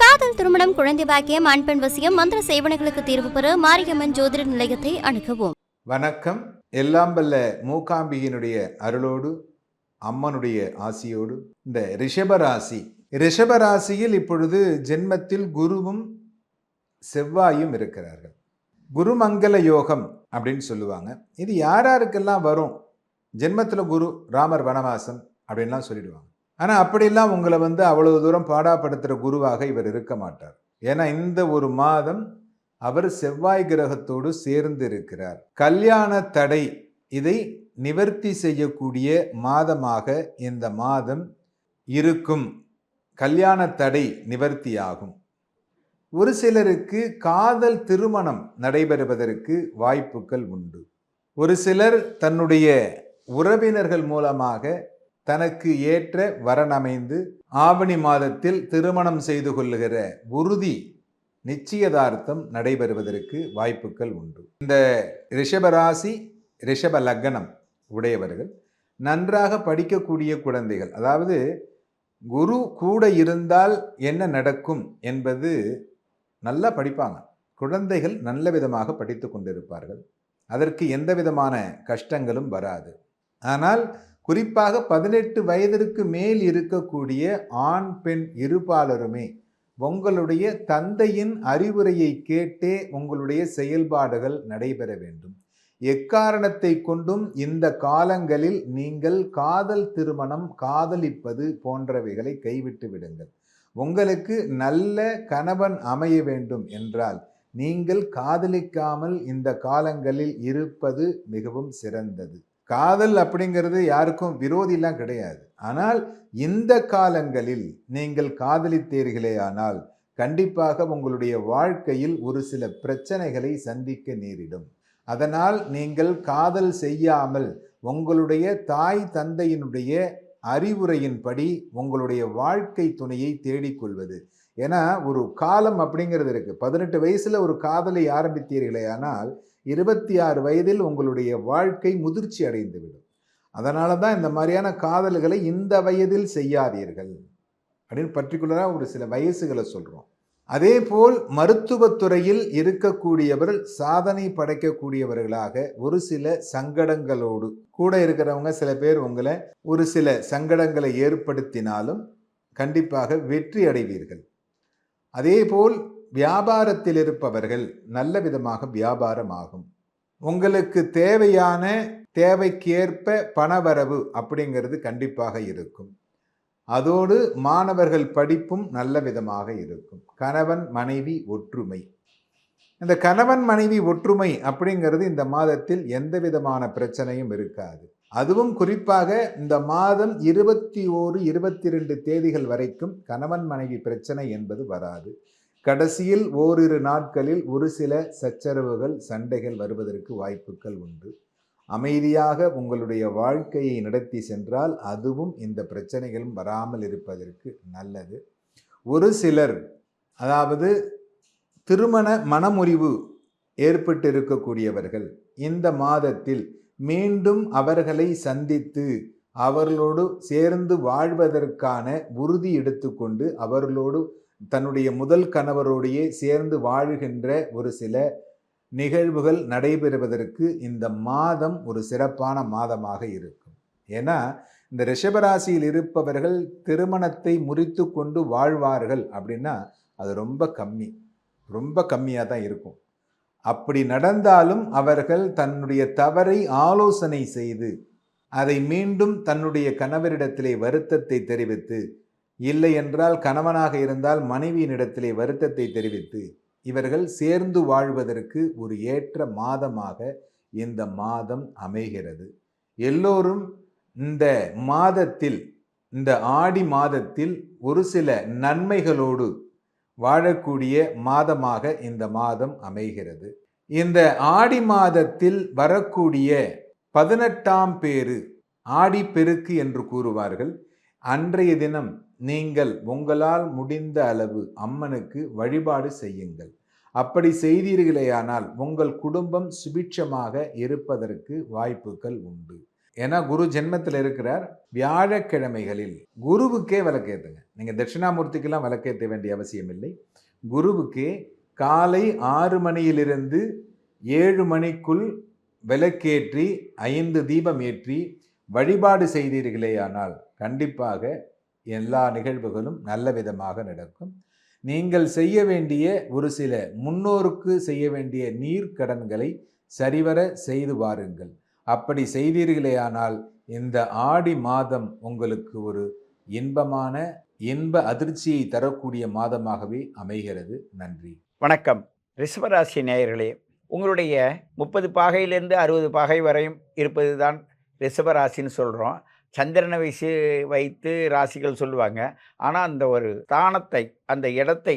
காதல் திருமணம் குழந்தை பாக்கியம் ஆண் பெண் வசியம் மந்திர சேவனைகளுக்கு தீர்வு பெற மாரியம்மன் ஜோதிட நிலையத்தை அணுகவும். வணக்கம். எல்லாம் வல்ல மூகாம்பியினுடைய அருளோடு அம்மனுடைய ஆசியோடு இந்த ரிஷபராசி ரிஷபராசியில் இப்பொழுது ஜென்மத்தில் குருவும் செவ்வாயும் இருக்கிறார்கள். குருமங்கல யோகம் அப்படின்னு சொல்லுவாங்க. இது யார் யாருக்கெல்லாம் வரும்? ஜென்மத்தில் குரு ராமர் வனவாசம் அப்படின்லாம் சொல்லிடுவாங்க. ஆனால் அப்படிலாம் உங்களை வந்து அவ்வளவு தூரம் பாடாப்படுத்துகிற குருவாக இவர் இருக்க மாட்டார். ஏன்னா இந்த ஒரு மாதம் அவர் செவ்வாய் கிரகத்தோடு சேர்ந்து இருக்கிறார் கல்யாண தடை இதை நிவர்த்தி செய்யக்கூடிய மாதமாக இந்த மாதம் இருக்கும். கல்யாண தடை நிவர்த்தியாகும். ஒரு சிலருக்கு காதல் திருமணம் நடைபெறுவதற்கு வாய்ப்புகள் உண்டு. ஒரு சிலர் தன்னுடைய உறவினர்கள் மூலமாக தனக்கு ஏற்ற வரனமைந்து ஆவணி மாதத்தில் திருமணம் செய்து கொள்ளுகிற உறுதி நிச்சயதார்த்தம் நடைபெறுவதற்கு வாய்ப்புகள் உண்டு. இந்த ரிஷபராசி ரிஷப லக்னம் உடையவர்கள் நன்றாக படிக்கக்கூடிய குழந்தைகள் அதாவது குரு கூட இருந்தால் என்ன நடக்கும் என்பது நல்லா படிப்பாங்க. குழந்தைகள் நல்ல விதமாக படித்து கொண்டிருப்பார்கள். அதற்கு எந்த விதமான கஷ்டங்களும் வராது. ஆனால் குறிப்பாக பதினெட்டு வயதிற்கு மேல் இருக்கக்கூடிய ஆண் பெண் இருபாலருமே உங்களுடைய தந்தையின் அறிவுரையை கேட்டே உங்களுடைய செயல்பாடுகள் நடைபெற வேண்டும். எக்காரணத்தை கொண்டும் இந்த காலங்களில் நீங்கள் காதல் திருமணம் காதலிப்பது போன்றவைகளை கைவிட்டு விடுங்கள். உங்களுக்கு நல்ல கணவன் அமைய வேண்டும் என்றால் நீங்கள் காதலிக்காமல் இந்த காலங்களில் இருப்பது மிகவும் சிறந்தது. காதல் அப்படிங்கிறது யாருக்கும் விரோதிலாம் கிடையாது. ஆனால் இந்த காலங்களில் நீங்கள் காதலித்தீர்களே ஆனால் கண்டிப்பாக உங்களுடைய வாழ்க்கையில் ஒரு சில பிரச்சனைகளை சந்திக்க நேரிடும். அதனால் நீங்கள் காதல் செய்யாமல் உங்களுடைய தாய் தந்தையினுடைய அறிவுரையின்படி உங்களுடைய வாழ்க்கை துணையை தேடிக்கொள்வது. ஏன்னா ஒரு காலம் அப்படிங்கிறது இருக்குது பதினெட்டு வயசில் ஒரு காதலை ஆரம்பித்தீர்களே ஆனால் இருபத்தி ஆறு வயதில் உங்களுடைய வாழ்க்கை முதிர்ச்சி அடைந்துவிடும். அதனால தான் இந்த மாதிரியான காதல்களை இந்த வயதில் செய்யாதீர்கள் அப்படின்னு பர்டிகுலராக ஒரு சில வயசுகளை சொல்கிறோம் அதே போல் மருத்துவத்துறையில் இருக்கக்கூடியவர்கள் சாதனை படைக்கக்கூடியவர்களாக ஒரு சில சங்கடங்களோடு கூட இருக்கிறவங்க சில பேர் உங்களை ஒரு சில சங்கடங்களை ஏற்படுத்தினாலும் கண்டிப்பாக வெற்றி அடைவீர்கள். அதேபோல் வியாபாரத்தில் இருப்பவர்கள் நல்ல விதமாக வியாபாரம் ஆகும் உங்களுக்கு தேவையான தேவைக்கேற்ப பணவரவு அப்படிங்கிறது கண்டிப்பாக இருக்கும். அதோடு மாணவர்கள் படிப்பும் நல்ல விதமாக இருக்கும். கணவன் மனைவி ஒற்றுமை. இந்த கணவன் மனைவி ஒற்றுமை அப்படிங்கிறது இந்த மாதத்தில் எந்த விதமான பிரச்சனையும் இருக்காது. அதுவும் குறிப்பாக இந்த மாதம் இருபத்தி ஓரு இருபத்தி ரெண்டு தேதிகள் வரைக்கும் கணவன் மனைவி பிரச்சனை என்பது வராது. கடைசியில் ஓரிரு நாட்களில் ஒரு சில சச்சரவுகள் சண்டைகள் வருவதற்கு வாய்ப்புகள் உண்டு. அமைதியாக உங்களுடைய வாழ்க்கையை நடத்தி சென்றால் அதுவும் இந்த பிரச்சனைகளும் வராமல் இருப்பதற்கு நல்லது. ஒரு சிலர் அதாவது திருமண மனமுறிவு ஏற்பட்டு இருக்கக்கூடியவர்கள் இந்த மாதத்தில் மீண்டும் அவர்களை சந்தித்து அவர்களோடு சேர்ந்து வாழ்வதற்கான உறுதி எடுத்துக்கொண்டு அவர்களோடு தன்னுடைய முதல் கணவரோடையே சேர்ந்து வாழ்கின்ற ஒரு சில நிகழ்வுகள் நடைபெறுவதற்கு இந்த மாதம் ஒரு சிறப்பான மாதமாக இருக்கும். ஏன்னா இந்த ரிஷபராசியில் இருப்பவர்கள் திருமணத்தை முறித்து கொண்டு வாழ்வார்கள் அப்படின்னா அது ரொம்ப கம்மி. ரொம்ப கம்மியாக தான் இருக்கும். அப்படி நடந்தாலும் அவர்கள் தன்னுடைய தவறை ஆலோசனை செய்து அதை மீண்டும் தன்னுடைய கணவரிடத்திலே வருத்தத்தை தெரிவித்து இல்லை என்றால் கணவனாக இருந்தால் மனைவியினிடத்திலே வருத்தத்தை தெரிவித்து இவர்கள் சேர்ந்து வாழ்வதற்கு ஒரு ஏற்ற மாதமாக இந்த மாதம் அமைகிறது. எல்லோரும் இந்த மாதத்தில் இந்த ஆடி மாதத்தில் ஒரு சில நன்மைகளோடு வாழக்கூடிய மாதமாக இந்த மாதம் அமைகிறது. இந்த ஆடி மாதத்தில் வரக்கூடிய பதினெட்டாம் பேரு ஆடி பெருக்கு என்று கூறுவார்கள். அன்றைய தினம் நீங்கள் உங்களால் முடிந்த அளவு அம்மனுக்கு வழிபாடு செய்யுங்கள். அப்படி செய்தீர்களேயானால் உங்கள் குடும்பம் சுபிட்சமாக இருப்பதற்கு வாய்ப்புகள் உண்டு. ஏன்னா குரு ஜென்மத்தில் இருக்கிறார் வியாழக்கிழமைகளில். குருவுக்கே விளக்கேற்றுங்க நீங்கள் தட்சிணாமூர்த்திக்கெல்லாம் விளக்கேற்ற வேண்டிய அவசியம் இல்லை. குருவுக்கே காலை ஆறு மணியிலிருந்து ஏழு மணிக்குள் விளக்கேற்றி ஐந்து தீபம் ஏற்றி வழிபாடு செய்தீர்களேயானால் கண்டிப்பாக எல்லா நிகழ்வுகளும் நல்ல விதமாக நடக்கும். நீங்கள் செய்ய வேண்டிய ஒரு சில முன்னோருக்கு செய்ய வேண்டிய நீர்க்கடன்களை சரிவர செய்து வாருங்கள். அப்படி செய்தீர்களேயானால் இந்த ஆடி மாதம் உங்களுக்கு ஒரு இன்பமான இன்ப அதிர்ச்சியை தரக்கூடிய மாதமாகவே அமைகிறது. நன்றி. வணக்கம். ரிஷபராசி நேயர்களே உங்களுடைய முப்பது பாகையிலிருந்து அறுபது பாகை வரையும் இருப்பது தான் ரிஷபராசின்னு சொல்கிறோம் சந்திரனை வைசு வைத்து ராசிகள் சொல்லுவாங்க. ஆனால் அந்த ஒரு ஸ்தானத்தை அந்த இடத்தை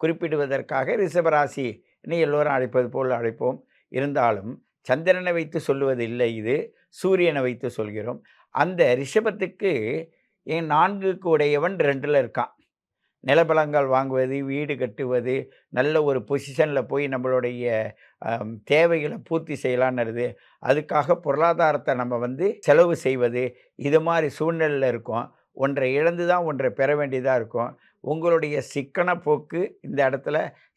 குறிப்பிடுவதற்காக ரிஷபராசி நீ எல்லோரும் அழைப்பது போல் அழைப்போம். இருந்தாலும் சந்திரனை வைத்து சொல்லுவது இல்லை இது சூரியனை வைத்து சொல்கிறோம். அந்த ரிஷபத்துக்கு என் நான்குக்கு உடையவன் ரெண்டில் இருக்கான். நிலபலங்கள் வாங்குவது வீடு கட்டுவது நல்ல ஒரு பொசிஷனில் போய் நம்மளுடைய தேவைகளை பூர்த்தி செய்யலான்னுறது அதுக்காக பொருளாதாரத்தை நம்ம வந்து செலவு செய்வது இது மாதிரி சூழ்நிலையில் இருக்கும். ஒன்றை இழந்து தான் ஒன்றை பெற வேண்டியதாக இருக்கும். உங்களுடைய சிக்கன போக்கு இந்த இடத்துல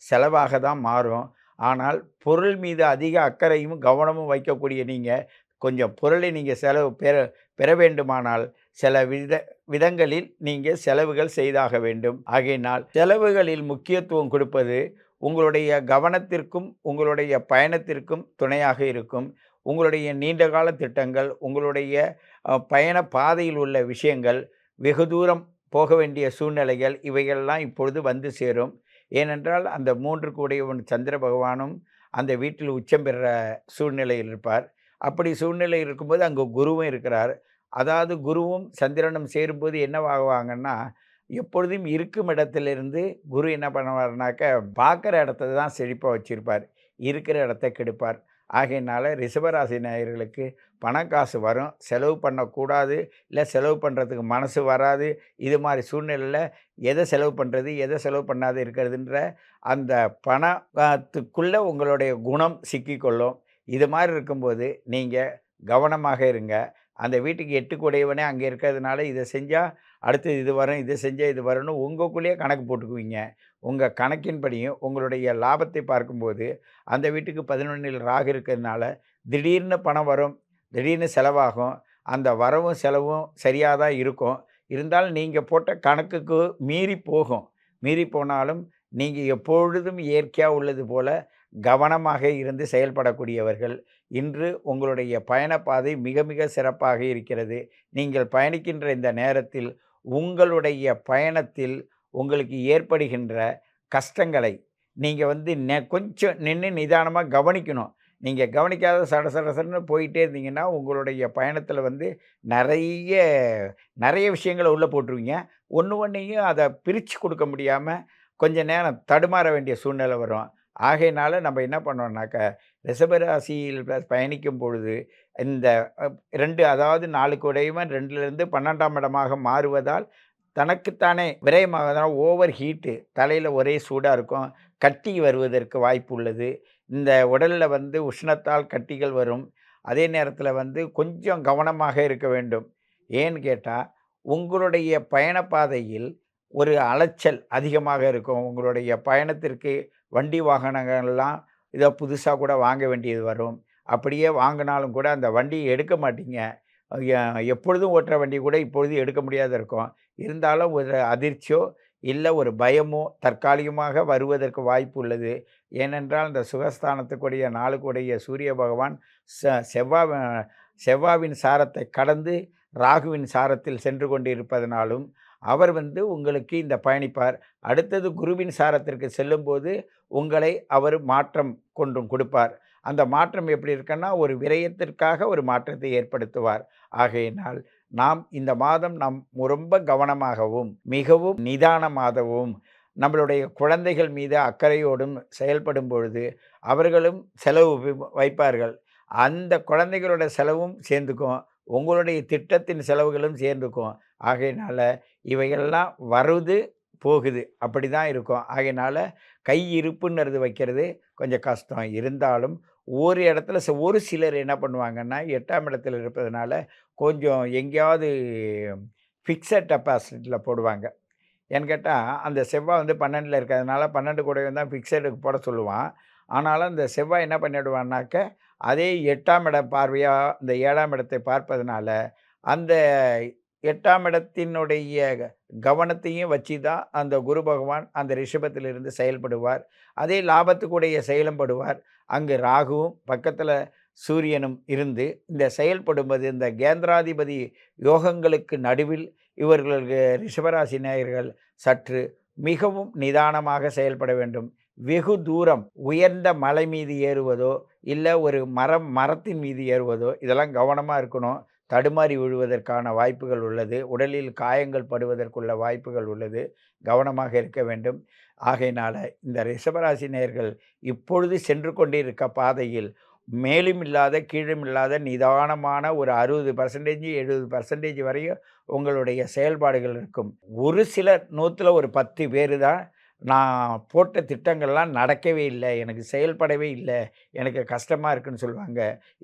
செலவாக தான் மாறும். ஆனால் பொருள் மீது அதிக அக்கறையும் கவனமும் வைக்கக்கூடிய நீங்கள் கொஞ்சம் பொருளை நீங்கள் செலவு பெற பெற வேண்டுமானால் சில வித விதங்களில் நீங்கள் செலவுகள் செய்தாக வேண்டும். ஆகையினால் செலவுகளில் முக்கியத்துவம் கொடுப்பது உங்களுடைய கவனத்திற்கும் உங்களுடைய பயணத்திற்கும் துணையாக இருக்கும். உங்களுடைய நீண்டகால திட்டங்கள் உங்களுடைய பயண பாதையில் உள்ள விஷயங்கள் வெகு தூரம் போக வேண்டிய சூழ்நிலைகள் இவைகள்லாம் இப்பொழுது வந்து சேரும். ஏனென்றால் அந்த மூன்று கூடையவன் சந்திர பகவானும் அந்த வீட்டில் உச்சம் பெற சூழ்நிலையில் இருப்பார். அப்படி சூழ்நிலை இருக்கும்போது அங்கே குருவும் இருக்கிறார். அதாவது குருவும் சந்திரனும் சேரும்போது என்னவாகுவாங்கன்னா எப்பொழுதும் இருக்கும் இடத்துலேருந்து குரு என்ன பண்ணுவார்னாக்க பார்க்குற இடத்த தான் செழிப்பாக வச்சுருப்பார். இருக்கிற இடத்த கெடுப்பார். ஆகையினால ரிஷபராசி நேயர்களுக்கு பணம் காசு வரும். செலவு பண்ணக்கூடாது. இல்லை செலவு பண்ணுறதுக்கு மனசு வராது. இது மாதிரி சூழ்நிலையில் எதை செலவு பண்ணுறது எதை செலவு பண்ணாது இருக்கிறதுன்ற அந்த பணத்துக்குள்ளே உங்களுடைய குணம் சிக்கிக்கொள்ளும். இது மாதிரி இருக்கும்போது நீங்கள் கவனமாக இருங்க. அந்த வீட்டுக்கு எட்டு கூடையவனே அங்கே இருக்கிறதுனால இதை செஞ்சால் அடுத்து இது வரும் இது செஞ்சால் இது வரும்னு உங்களுக்குள்ளேயே கணக்கு போட்டுக்குவீங்க. உங்கள் கணக்கின்படியும் உங்களுடைய லாபத்தை பார்க்கும்போது அந்த வீட்டுக்கு பதினொன்றில் ராகு இருக்கிறதுனால திடீர்னு பணம் வரும் திடீர்னு செலவாகும் அந்த வரவும் செலவும் சரியாக தான் இருக்கும். இருந்தாலும் நீங்கள் போட்ட கணக்குக்கு மீறி போகும். மீறி போனாலும் நீங்கள் எப்பொழுதும் இயற்கையாக உள்ளது போல கவனமாக இருந்து செயல்படக்கூடியவர்கள். இன்று உங்களுடைய பயணப்பாதை மிக மிக சிறப்பாக இருக்கிறது. நீங்கள் பயணிக்கின்ற இந்த நேரத்தில் உங்களுடைய பயணத்தில் உங்களுக்கு ஏற்படுகின்ற கஷ்டங்களை நீங்கள் வந்து நெ கொஞ்சம் நின்று நிதானமாக கவனிக்கணும். நீங்கள் கவனிக்காத சட சட சடன்னு போயிட்டே இருந்தீங்கன்னா உங்களுடைய பயணத்தில் வந்து நிறைய நிறைய விஷயங்களை உள்ளே போட்டுருவீங்க. ஒன்று ஒன்றையும் அதை பிரித்து கொடுக்க முடியாமல் கொஞ்சம் நேரம் தடுமாற வேண்டிய சூழ்நிலை வரும். ஆகையினால நம்ம என்ன பண்ணோம்னாக்க ரிஷபராசியில் பயணிக்கும் பொழுது இந்த ரெண்டு அதாவது நாலு உடையவன் ரெண்டுலேருந்து பன்னெண்டாம் இடமாக மாறுவதால் தனக்குத்தானே விரயமாக ஓவர் ஹீட்டு தலையில் ஒரே சூடாக இருக்கும் கட்டி வருவதற்கு வாய்ப்பு உள்ளது. இந்த உடலில் வந்து உஷ்ணத்தால் கட்டிகள் வரும். அதே நேரத்தில் வந்து கொஞ்சம் கவனமாக இருக்க வேண்டும். ஏன்னு கேட்டால் உங்களுடைய பயணப்பாதையில் ஒரு அலைச்சல் அதிகமாக இருக்கும். உங்களுடைய பயணத்திற்கு வண்டி வாகனங்கள்லாம் இதை புதுசாக கூட வாங்க வேண்டியது வரும். அப்படியே வாங்கினாலும் கூட அந்த வண்டியை எடுக்க மாட்டீங்க. எப்பொழுதும் ஓட்டுற வண்டி கூட இப்பொழுது எடுக்க முடியாத இருக்கும். இருந்தாலும் ஒரு அதிர்ச்சியோ இல்லை ஒரு பயமோ தற்காலிகமாக வருவதற்கு வாய்ப்பு உள்ளது. ஏனென்றால் இந்த சுகஸ்தானத்துக்குடைய நாளுக்குடைய சூரிய பகவான் ச செவ்வா செவ்வாவின் சாரத்தை கடந்து ராகுவின் சாரத்தில் சென்று கொண்டிருப்பதனாலும் அவர் வந்து உங்களுக்கு இந்த பயணிப்பார். அடுத்தது குருவின் சாரத்திற்கு செல்லும்போது உங்களை அவர் மாற்றம் கொண்டும் கொடுப்பார். அந்த மாற்றம் எப்படி இருக்குன்னா ஒரு விரயத்திற்காக ஒரு மாற்றத்தை ஏற்படுத்துவார். ஆகையினால் நாம் இந்த மாதம் நாம் ரொம்ப கவனமாகவும் மிகவும் நிதானமாகவும் நம்மளுடைய குழந்தைகள் மீது அக்கறையோடும் செயல்படும் பொழுது அவர்களும் செலவு வைப்பார்கள். அந்த குழந்தைகளோட செலவும் சேர்ந்துக்கும் உங்களுடைய திட்டத்தின் செலவுகளும் சேர்ந்துக்கும். ஆகையினால் இவைகள்லாம் வருது போகுது. அப்படி தான் இருக்கும். ஆகையினால் கை இருப்புன்றது வைக்கிறது கொஞ்சம் கஷ்டம். இருந்தாலும் ஒரு இடத்துல ச ஒரு சிலர் என்ன பண்ணுவாங்கன்னா, எட்டாம் இடத்துல இருப்பதனால கொஞ்சம் எங்கேயாவது ஃபிக்ஸட் டெபாசிட்ல போடுவாங்க. ஏன்னு கேட்டால் அந்த செவ்வாய் வந்து 12ல இருக்கிறதுனால 12 கூடயும் தான் ஃபிக்ஸடுக்கு போட சொல்லுவான். ஆனாலும் அந்த செவ்வாய் என்ன பண்ணிவிடுவான்னாக்க அதே எட்டாம் இட பார்வையாக இந்த ஏழாம் இடத்தை பார்ப்பதனால, அந்த எட்டாம் இடத்தினுடைய கவனத்தையும் வச்சு தான் அந்த குரு பகவான் அந்த ரிஷபத்திலிருந்து செயல்படுவார். அதே லாபத்துக்குடைய செயலும் படுவார். அங்கு ராகுவும் பக்கத்தில் சூரியனும் இருந்து இந்த செயல்படும்போது இந்த கேந்திராதிபதி யோகங்களுக்கு நடுவில் இவர்களுக்கு ரிஷபராசி நேயர்கள் சற்று மிகவும் நிதானமாக செயல்பட வேண்டும். வெகு தூரம் உயர்ந்த மலை மீது ஏறுவதோ, இல்லை ஒரு மரம் மரத்தின் மீது ஏறுவதோ இதெல்லாம் கவனமாக இருக்கணும். தடுமாறி விழுவதற்கான வாய்ப்புகள் உள்ளது. உடலில் காயங்கள் படுவதற்குள்ள வாய்ப்புகள் உள்ளது. கவனமாக இருக்க வேண்டும். ஆகையினால் இந்த ரிஷபராசி இப்பொழுது சென்று கொண்டிருக்க பாதையில் மேலும் இல்லாத, கீழும் இல்லாத நிதானமான ஒரு 60% 70% வரையும் உங்களுடைய செயல்பாடுகள் இருக்கும். ஒரு சிலர் 100ல ஒரு பத்து பேர் தான், நான் போட்ட திட்டங்கள்லாம் நடக்கவே இல்லை எனக்கு செயல்படவே இல்லை எனக்கு கஷ்டமாக இருக்குன்னு சொல்லுவாங்க.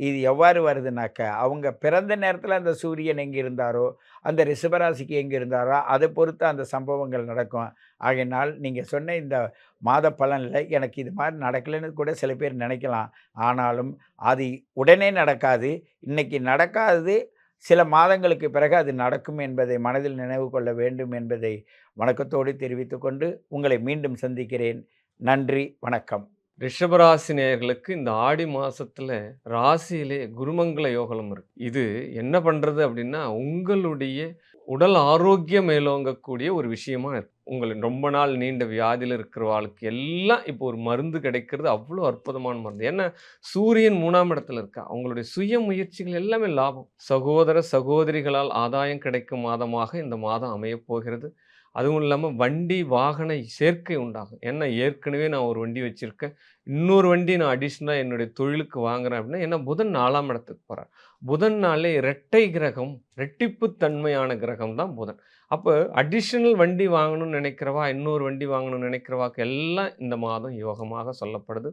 இது எவ்வாறு வருதுனாக்க, அவங்க பிறந்த நேரத்தில் அந்த சூரியன் எங்கே இருந்தாரோ, அந்த ரிஷபராசிக்கு எங்கே இருந்தாரோ, அதை பொறுத்து அந்த சம்பவங்கள் நடக்கும். ஆகையினால் நீங்கள் சொன்ன இந்த மாத பலனில் எனக்கு இது மாதிரி நடக்கலைன்னு கூட சில பேர் நினைக்கலாம். ஆனாலும் அது உடனே நடக்காது. இன்றைக்கி நடக்காதது சில மாதங்களுக்கு பிறகு அது நடக்கும் என்பதை மனதில் நினைவு கொள்ள வேண்டும் என்பதை வணக்கத்தோடு தெரிவித்துக்கொண்டு உங்களை மீண்டும் சந்திக்கிறேன். நன்றி, வணக்கம். ரிஷபராசி நேயர்களுக்கு இந்த ஆடி மாதத்தில் ராசியிலே குருமங்கள யோகலம் இருக்கு. இது என்ன பண்ணுறது அப்படின்னா, உங்களுடைய உடல் ஆரோக்கியம் மேலோங்கக்கூடிய ஒரு விஷயமா இருக்கு. உங்களை ரொம்ப நாள் நீண்ட வியாதியில் இருக்கிறவாளுக்கு எல்லாம் இப்போ ஒரு மருந்து கிடைக்கிறது அவ்வளோ அற்புதமான மருந்து. ஏன்னா, சூரியன் மூணாம் இடத்துல இருக்கா. அவங்களுடைய சுய முயற்சிகள் எல்லாமே லாபம். சகோதர, சகோதரிகளால் ஆதாயம் கிடைக்கும் மாதமாக இந்த மாதம் அமையப் போகிறது. அதுவும் இல்லாமல் வண்டி, வாகன சேர்க்கை உண்டாகும். ஏன்னா, ஏற்கனவே நான் ஒரு வண்டி வச்சுருக்கேன் இன்னொரு வண்டி நான் அடிஷ்னலாக என்னுடைய தொழிலுக்கு வாங்குறேன் அப்படின்னா, ஏன்னா புதன் நாலாம் இடத்துக்கு போகிறேன் புதன் நாளே இரட்டை கிரகம், ரெட்டிப்பு தன்மையான கிரகம் தான் புதன். அப்போ அடிஷ்னல் வண்டி வாங்கணும்னு நினைக்கிறவா, இன்னொரு வண்டி வாங்கணும்னு நினைக்கிறவாக்கு எல்லாம் இந்த மாதம் யோகமாக சொல்லப்படுது.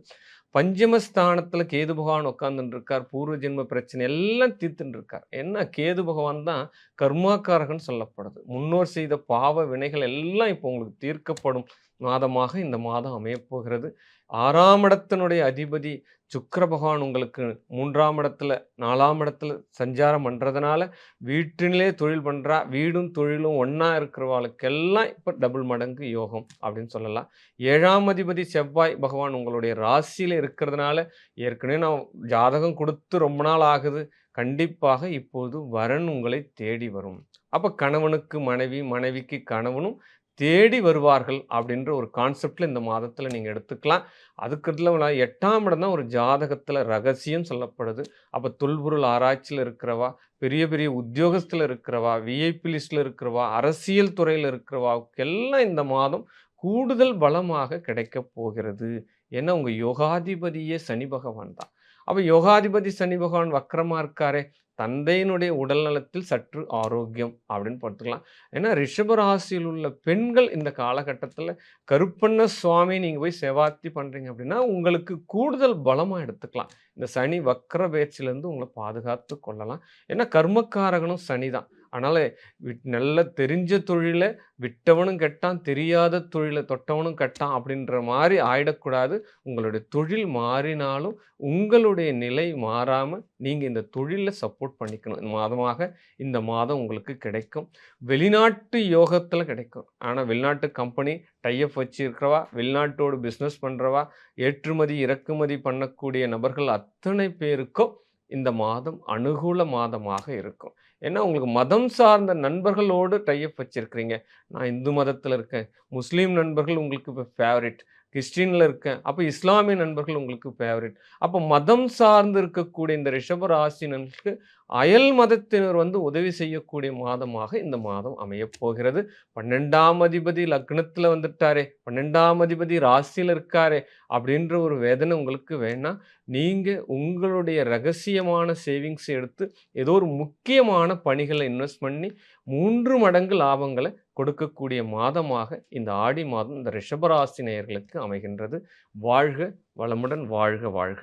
பஞ்சமஸ்தானத்தில் கேது பகவான் உட்கார்ந்துட்டு இருக்கார். பூர்வ ஜென்ம பிரச்சனை எல்லாம் தீர்த்துட்டு இருக்கார். என்ன கேது பகவான் தான் கர்மாக்காரகன் சொல்லப்படுது. முன்னோர் செய்த பாவ வினைகள் எல்லாம் இப்போ உங்களுக்கு தீர்க்கப்படும் மாதமாக இந்த மாதம் அமையப்போகிறது ஆறாம் இடத்தினுடைய அதிபதி சுக்கர பகவான் உங்களுக்கு மூன்றாம் இடத்துல, நாலாம் இடத்துல சஞ்சாரம் பண்ணுறதுனால வீட்டினிலே தொழில் பண்ணுறா வீடும் தொழிலும் ஒன்றா இருக்கிறவாளுக்கெல்லாம் இப்போ டபுள் மடங்கு யோகம் அப்படின்னு சொல்லலாம். ஏழாம் அதிபதி செவ்வாய் பகவான் உங்களுடைய ராசியில் இருக்கிறதுனால, ஏற்கனவே நான் ஜாதகம் கொடுத்து ரொம்ப நாள் ஆகுது. கண்டிப்பாக இப்போது வரன் உங்களை தேடி வரும். அப்போ கணவனுக்கு மனைவி, மனைவிக்கு கணவனும் தேடி வருவார்கள் அப்படின்ற ஒரு கான்செப்டில் இந்த மாதத்தில் நீங்கள் எடுத்துக்கலாம். அதுக்கு எட்டாம் இடம் தான் ஒரு ஜாதகத்தில் ரகசியம் சொல்லப்படுது. அப்போ தொல்பொருள் ஆராய்ச்சியில் இருக்கிறவா, பெரிய பெரிய உத்தியோகத்தில் இருக்கிறவா, விஐபி லிஸ்ட்ல இருக்கிறவா, அரசியல் துறையில் இருக்கிறவாவுக்கெல்லாம் இந்த மாதம் கூடுதல் பலமாக கிடைக்கப் போகிறது. ஏன்னா, உங்கள் யோகாதிபதியே சனி பகவான் தான். அப்போ யோகாதிபதி சனி பகவான் வக்ரமா இருக்காரே, தந்தையினுடைய உடல் நலத்தில் சற்று ஆரோக்கியம் அப்படின்னு பார்த்துக்கலாம். ஏன்னா, ரிஷப ராசியில் உள்ள பெண்கள் இந்த காலகட்டத்தில் கருப்பண்ண சுவாமி நீங்கள் போய் செவாத்தி பண்ணுறீங்க அப்படின்னா, உங்களுக்கு கூடுதல் பலமாக எடுத்துக்கலாம். இந்த சனி வக்கர பேச்சிலேருந்து உங்களை பாதுகாத்து கொள்ளலாம். ஏன்னா, கர்மக்காரகனும் சனி தான். அதனால் விட் நல்லா தெரிஞ்ச தொழிலை விட்டவனும் கெட்டான், தெரியாத தொழிலை தொட்டவனும் கெட்டான் அப்படின்ற மாதிரி ஆயிடக்கூடாது. உங்களுடைய தொழில் மாறினாலும், உங்களுடைய நிலை மாறாமல் நீங்கள் இந்த தொழிலில் சப்போர்ட் பண்ணிக்கணும். இந்த மாதமாக இந்த மாதம் உங்களுக்கு கிடைக்கும். வெளிநாட்டு யோகத்தில் கிடைக்கும். ஆனால் வெளிநாட்டு கம்பெனி டை வச்சுருக்கிறவா வெளிநாட்டோடு பிஸ்னஸ் பண்ணுறவா ஏற்றுமதி, இறக்குமதி பண்ணக்கூடிய நபர்கள் அத்தனை பேருக்கும் இந்த மாதம் அனுகூல மாதமாக இருக்கும். ஏன்னா, உங்களுக்கு மதம் சார்ந்த நண்பர்களோடு டைப் வச்சுருக்கிறீங்க நான் இந்து மதத்தில் இருக்கேன். முஸ்லீம் நண்பர்கள் உங்களுக்கு இப்போ ஃபேவரெட் கிறிஸ்டினில் இருக்கேன். அப்போ இஸ்லாமிய நண்பர்கள் உங்களுக்கு ஃபேவரெட் அப்போ மதம் சார்ந்து இருக்கக்கூடிய இந்த ரிஷப ராசினருக்கு அயல் மதத்தினர் வந்து உதவி செய்யக்கூடிய மாதமாக இந்த மாதம் அமையப் போகிறது. 12ஆம் அதிபதி லக்னத்தில் வந்துட்டாரே, 12ஆம் அதிபதி ராசியில் இருக்காரே அப்படின்ற ஒரு வேதனை உங்களுக்கு வேணால் நீங்கள் உங்களுடைய ரகசியமான சேவிங்ஸ் எடுத்து ஏதோ ஒரு முக்கியமான பணிகளை இன்வெஸ்ட் பண்ணி மூன்று மடங்கு லாபங்களை கொடுக்கக்கூடிய மாதமாக இந்த ஆடி மாதம் இந்த ரிஷபராசி நேயர்களுக்கு அமைகின்றது. வாழ்க வளமுடன்! வாழ்க வாழ்க!